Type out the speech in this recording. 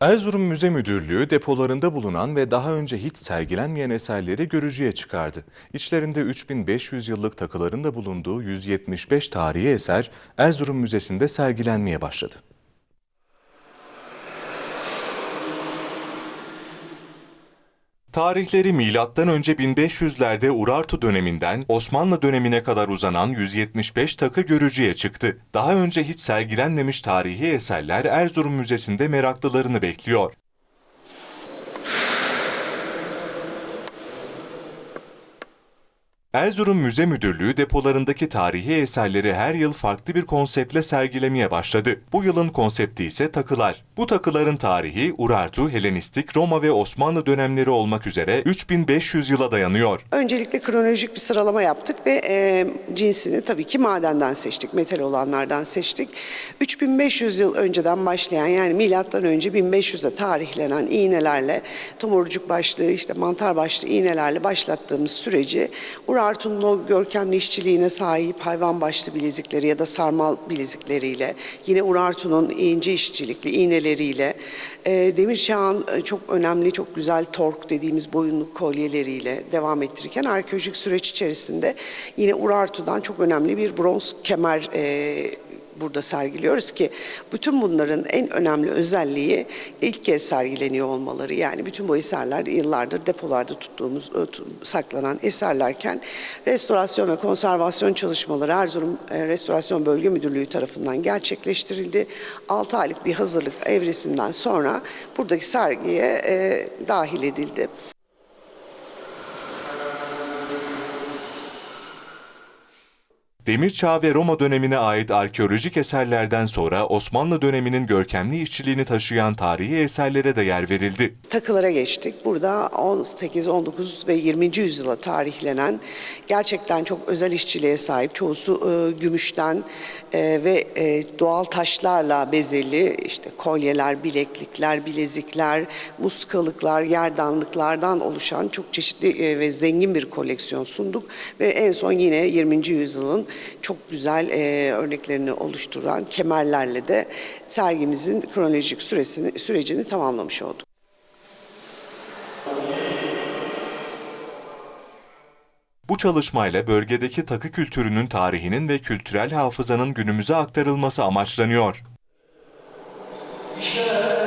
Erzurum Müze Müdürlüğü depolarında bulunan ve daha önce hiç sergilenmeyen eserleri görücüye çıkardı. İçlerinde 3500 yıllık takıların da bulunduğu 175 tarihi eser Erzurum Müzesi'nde sergilenmeye başladı. Tarihleri milattan önce 1500'lerde Urartu döneminden Osmanlı dönemine kadar uzanan 175 takı görücüye çıktı. Daha önce hiç sergilenmemiş tarihi eserler Erzurum Müzesi'nde meraklılarını bekliyor. Erzurum Müze Müdürlüğü depolarındaki tarihi eserleri her yıl farklı bir konseptle sergilemeye başladı. Bu yılın konsepti ise takılar. Bu takıların tarihi Urartu, Helenistik, Roma ve Osmanlı dönemleri olmak üzere 3500 yıla dayanıyor. Öncelikle kronolojik bir sıralama yaptık ve e, cinsini tabii ki madenden seçtik, metal olanlardan seçtik. 3500 yıl önceden başlayan yani milattan önce 1500'e tarihlenen iğnelerle tomurcuk başlığı, işte mantar başlığı iğnelerle başlattığımız süreci Urartu'nun o görkemli işçiliğine sahip hayvan başlı bilezikleri ya da sarmal bilezikleriyle, yine Urartu'nun ince işçilikli iğneleriyle, e, Demir e, çok önemli, çok güzel tork dediğimiz boyunluk kolyeleriyle devam ettirirken arkeolojik süreç içerisinde yine Urartu'dan çok önemli bir bronz kemer e, burada sergiliyoruz ki bütün bunların en önemli özelliği ilk kez sergileniyor olmaları. Yani bütün bu eserler yıllardır depolarda tuttuğumuz, e, saklanan eserlerken restorasyon ve konservasyon çalışmaları Erzurum e, Restorasyon Bölge Müdürlüğü tarafından gerçekleştirildi. 6 aylık bir hazırlık evresinden sonra buradaki sergiye e, dahil edildi. Demir Çağ ve Roma dönemine ait arkeolojik eserlerden sonra Osmanlı döneminin görkemli işçiliğini taşıyan tarihi eserlere de yer verildi. takılara geçtik. Burada 18, 19 ve 20. yüzyıla tarihlenen gerçekten çok özel işçiliğe sahip, çoğusu e, gümüşten e, ve e, doğal taşlarla bezeli işte kolyeler, bileklikler, bilezikler, muskalıklar, gerdanlıklardan oluşan çok çeşitli e, ve zengin bir koleksiyon sunduk ve en son yine 20. yüzyılın çok güzel e, örneklerini oluşturan kemerlerle de sergimizin kronolojik süresini sürecini tamamlamış olduk. Bu çalışmayla bölgedeki takı kültürünün tarihinin ve kültürel hafızanın günümüze aktarılması amaçlanıyor. İşte